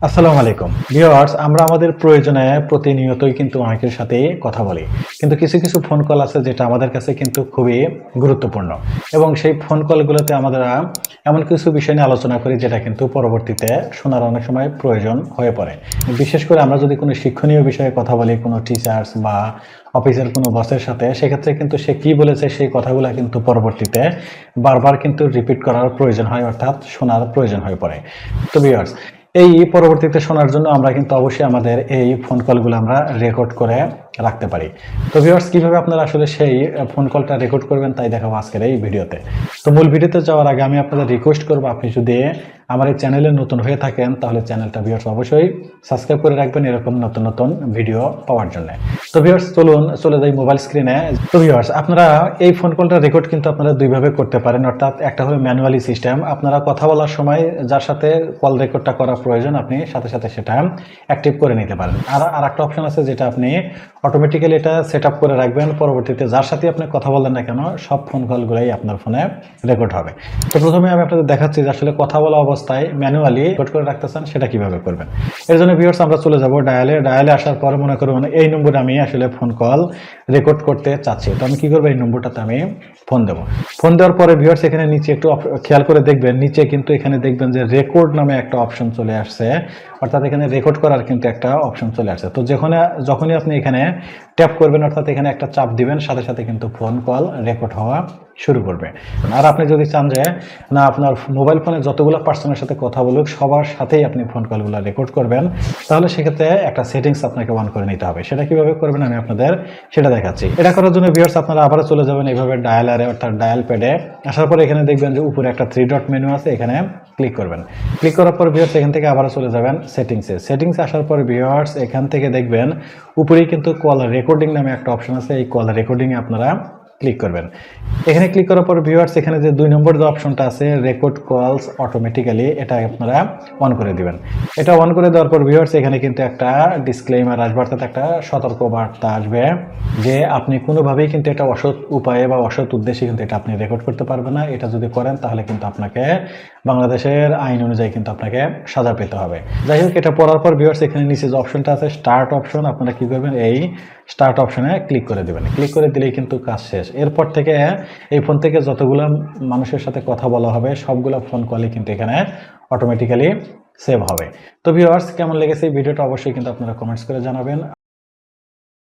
আসসালামু আলাইকুম। ভিউয়ার্স, আমরা আমাদের প্রয়োজনে প্রতিনিয়তই কিন্তু অনেকের সাথে কথা বলি। কিন্তু কিছু কিছু ফোন কল আছে যেটা আমাদের কাছে কিন্তু খুবই গুরুত্বপূর্ণ। এবং সেই ফোন কলগুলোতে আমরা এমন কিছু বিষয় নিয়ে আলোচনা করি যেটা কিন্তু পরবর্তীতে শোনার অনেক সময় প্রয়োজন হয়ে পড়ে। বিশেষ করে আমরা যদি কোনো শিক্ষণীয় বিষয়ে কথা বলি, কোনো টিচার্স বা অফিসের কোনো বসের সাথে, সেক্ষেত্রে কিন্তু সে কি বলেছে, সেই কথাগুলো কিন্তু পরবর্তীতে বারবার কিন্তু রিপিট করার প্রয়োজন হয়, অর্থাৎ শোনার প্রয়োজন হয়ে পড়ে। তো ভিউয়ার্স এই পরবর্তীতে শোনার জন্য আমরা কিন্তু অবশ্যই আমাদের এই ফোন কলগুলো আমরা রেকর্ড করে রাখতে পারি। তো ভিউয়ার্স কীভাবে আপনারা আসলে সেই ফোন কলটা রেকর্ড করবেন তাই দেখাবো আজকের এই ভিডিওতে। তো মূল ভিডিওতে যাওয়ার আগে আমি আপনাদের রিকোয়েস্ট করব, আপনি যদি আমার এই চ্যানেলে নতুন হয়ে থাকেন, তাহলে চ্যানেলটা ভিউয়ার্স অবশ্যই সাবস্ক্রাইব করে রাখবেন এরকম নতুন নতুন ভিডিও পাওয়ার জন্য। তো ভিউয়ার্স চলুন, চলে যাই মোবাইল স্ক্রিনে তো ভিউয়ার্স আপনারা এই ফোন কলটা রেকর্ড কিন্তু আপনারা দুইভাবে করতে পারেন, অর্থাৎ একটা হলো ম্যানুয়ালি সিস্টেম আপনারা কথা বলার সময় যার সাথে কল রেকর্ডটা করা প্রয়োজন, আপনি সাথে সাথে সেটা অ্যাক্টিভ করে নিতে পারেন। আর আর একটা অপশন আছে যেটা আপনি অটোমেটিক্যালি এটা সেট আপ করে রাখবেন। পরবর্তীতে যার সাথে আপনি কথা বলেন না কেন, সব ফোন কলগুলোই আপনার ফোনে রেকর্ড হবে। তো প্রথমে আমি আপনাদের দেখাচ্ছি যে আসলে কথা বলা অবস্থায় ম্যানুয়ালি রেকর্ড করে রাখতে চান সেটা কীভাবে করবেন। এর জন্য ভিউয়ার্স আমরা চলে যাব ডায়ালে ডায়ালে আসার পর মনে করুন, এই নম্বরে আমি আসলে ফোন কল রেকর্ড করতে চাচ্ছি। তো আমি কি করব? এই নম্বরটাতে আমি ফোন দেবো। ফোন দেওয়ার পরে ভিউয়ার্স এখানে নিচে একটু খেয়াল করে দেখবেন। নিচে কিন্তু এখানে দেখবেন যে রেকর্ড নামে একটা অপশন চলে আসছে। অর্থাৎ এখানে রেকর্ড করার কিন্তু একটা অপশন চলে আসছে তো যেখানে, যখনই আপনি এখানে ট্যাপ করবেন, অর্থাৎ এখানে একটা চাপ দিবেন, সাথে সাথে কিন্তু ফোন কল রেকর্ড হওয়া শুরু করবে। আর আপনি যদি চান যে, না, আপনার মোবাইল ফোনে যতগুলো পার্সনের সাথে কথা বলুক, সবার সাথেই আপনি ফোন কলগুলো রেকর্ড করবেন, তাহলে সেক্ষেত্রে একটা সেটিংস আপনাকে অন করে নিতে হবে। সেটা কীভাবে করবেন আমি আপনাদের সেটা দেখাচ্ছি। এটা করার জন্য ভিউয়ার্স আপনারা আবারও চলে যাবেন এইভাবে ডায়ালারে অর্থাৎ ডায়াল প্যাডে আসার পরে এখানে দেখবেন যে উপরে একটা থ্রি ডট মেনু আছে, এখানে ক্লিক করবেন। ক্লিক করার পর ভিউয়ার্স এখান থেকে আবারও চলে যাবেন সেটিংসে সেটিংসে আসার পর ভিউয়ার্স এখান থেকে দেখবেন, উপরেই কিন্তু কল রেকর্ডিং নামে একটা অপশন আছে। এই কল রেকর্ডিংয়ে আপনারা ক্লিক করবেন। এখানে ক্লিক করার পর ভিউয়ার্স এখানে যে দুই নম্বর যে অপশনটা আছে রেকর্ড কলস অটোমেটিক্যালি এটা আপনারা অন করে দিবেন। এটা অন করে দেওয়ার পর ভিউয়ার্স এখানে কিন্তু একটা ডিসক্লেমার আসবে, অর্থাৎ একটা সতর্ক বার্তা আসবে যে আপনি কোনোভাবেই কিন্তু এটা অসৎ উপায়ে বা অসৎ উদ্দেশ্যে কিন্তু এটা আপনি রেকর্ড করতে পারবেন না। এটা যদি করেন, তাহলে কিন্তু আপনাকে বাংলাদেশের আইন অনুযায়ী কিন্তু আপনাকে সাজা পেতে হবে। যাই হোক, এটা পড়ার পর ভিউয়ার্স এখানে নিচে যে অপশনটা আছে স্টার্ট অপশন আপনারা কি করবেন? এই স্টার্ট অপশনে ক্লিক করে দেবেন। ক্লিক করে দিলেই কিন্তু কাজ শেষ। এরপর থেকে এই ফোন থেকে যতগুলো মানুষের সাথে কথা বলা হবে, সবগুলো ফোন কলে কিন্তু এখানে অটোমেটিক্যালি সেভ হবে। তো ভিউয়ার্স কেমন লেগেছে এই ভিডিওটা অবশ্যই কিন্তু আপনারা কমেন্টস করে জানাবেন।